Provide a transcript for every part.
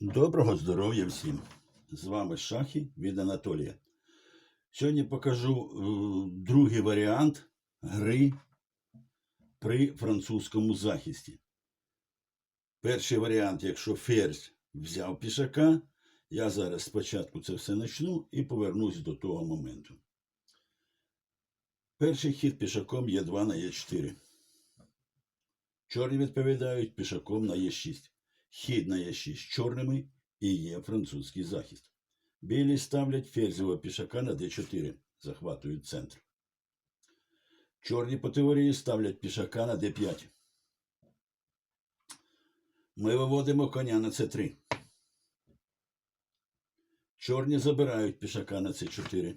Доброго здоров'я всім! З вами Шахи від Анатолія. Сьогодні покажу е, другий варіант гри при французькому захисті. Перший варіант, якщо ферзь взяв пішака, я зараз спочатку це все почну і повернусь до того моменту. Перший хід пішаком є 2 на Е4. Чорні відповідають пішаком на Е6. Хід на Е6 з чорними і є французький захист. Білі ставлять ферзевого пішака на d4, захватують центр. Чорні по теорії ставлять пішака на d5. Ми виводимо коня на c3. Чорні забирають пішака на c4.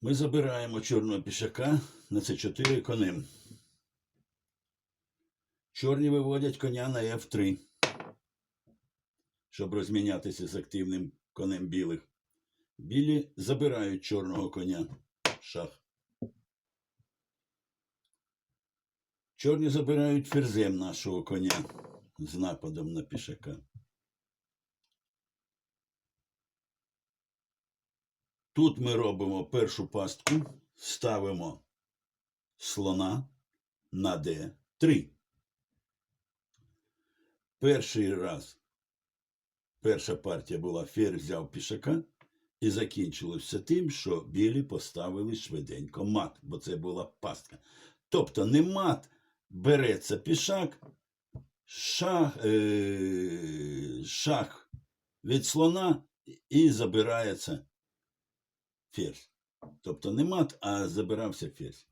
Ми забираємо чорного пішака на c4 конем. Чорні виводять коня на F3, щоб розмінятися з активним конем білих. Білі забирають чорного коня. Шах. Чорні забирають ферзем нашого коня з нападом на пішака. Тут ми робимо першу пастку, ставимо слона на d3. Перший раз перша партія була фер взяв пішака, і закінчилося тим, що білі поставили швиденько мат, бо це була пастка. Тобто не мат береться пішак, шах, е, шах від слона і забирається ферзь. Тобто не мат, а забирався ферзь.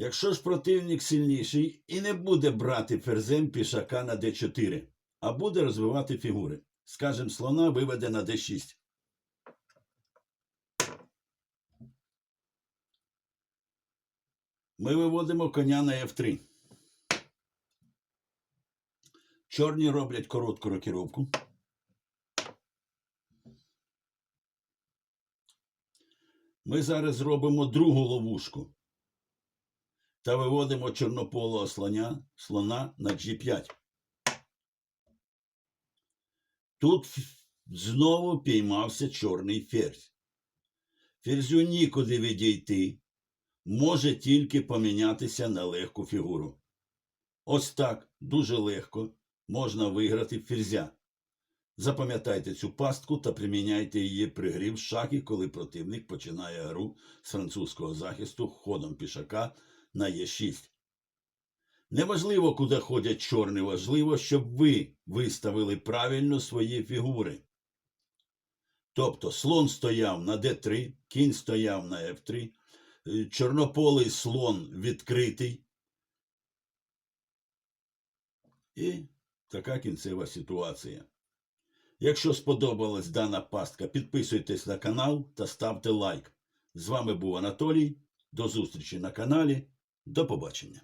Якщо ж противник сильніший і не буде брати ферзем пішака на d4, а буде розвивати фігури. Скажем, слона виведе на d6. Ми виводимо коня на f3. Чорні роблять коротку рокіровку. Ми зараз зробимо другу ловушку та виводимо чорнополого слоня, слона на G5. Тут знову піймався чорний ферзь. Ферзю нікуди відійти, може тільки помінятися на легку фігуру. Ось так дуже легко можна виграти ферзя. Запам'ятайте цю пастку та приміняйте її при грі в шахи, коли противник починає гру з французького захисту ходом пішака на Е6. Неважливо, куди ходять чорні, важливо, щоб ви виставили правильно свої фігури. Тобто слон стояв на d3, кінь стояв на f3, е, чорнополий слон відкритий. І така кінцева ситуація. Якщо сподобалась дана пастка, підписуйтесь на канал та ставте лайк. З вами був Анатолій. До зустрічі на каналі. До побачення.